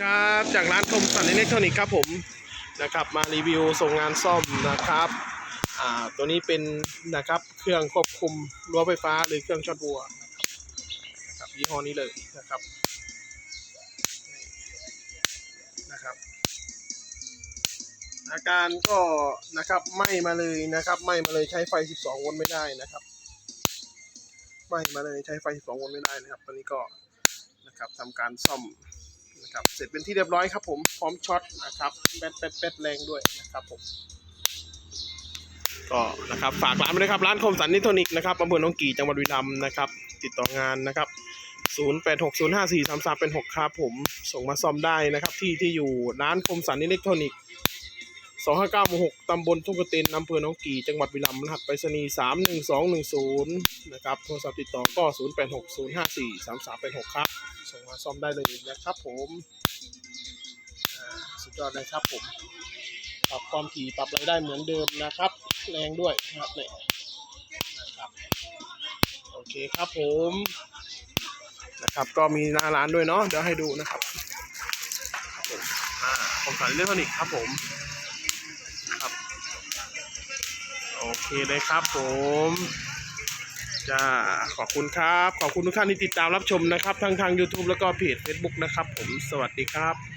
ครับจากร้านคมสันอิเล็กทรอนิกส์ครับผมนะครับมารีวิวส่งงานซ่อมนะครับอ่าตัวนี้เป็นนะครับเครื่องควบคุมรั้วไฟฟ้าหรือเครื่องช็อตบัวนะครับยี่ห้อนี้เลยนะครับนะครับอาการก็นะครับไหม้มาเลยนะครับไหม้มาเลยใช้ไฟ 12 โวลต์ไม่ได้นะครับไหม้มาเลยใช้ไฟ 12 โวลต์ไม่ได้นะครับตอนนี้ก็นะครับทำการซ่อม นะครับเสร็จเป็นที่เรียบร้อยครับผมพร้อมช็อตนะครับแป๊ดแป๊ดแป๊ดแรงด้วยนะครับผมก็นะครับฝากร้านไปด้วยครับร้านคมสันนิโทนิกนะครับอำเภอหนองกี่จังหวัดบุรีรัมย์นะครับติดต่องานนะครับ 0860543386ครับผมส่งมาซ่อมได้นะครับ ที่ที่อยู่ร้านคมสันอิเล็กทรอนิกส์259หมู่6ตำบลทุ่งกระเตนอำเภอหนองกี่จังหวัดบุรีรัมย์รหัสไปรษณีย์31210นะครับโทรศัพท์ติดต่อก็ 0860543386ครับ ส่งมาซ่อมได้เลยนะครับผมสุดยอดเลยครับผมปรับความถี่ปรับอะไรได้เหมือนเดิมนะครับ แรงด้วยนะครับเนี่ยนะครับโอเคครับผมนะครับก็มีหน้าร้านด้วยเนาะเดี๋ยวให้ดูนะครับครับผมอ่าผมสายอิเล็กทรอนิกส์ครับผมครับโอเคเลยครับผม จ้าขอบคุณครับ ขอบคุณทุกท่านที่ติดตามรับชมนะครับ ทั้งทาง YouTube แล้วก็เพจ Facebook นะครับ ผมสวัสดีครับ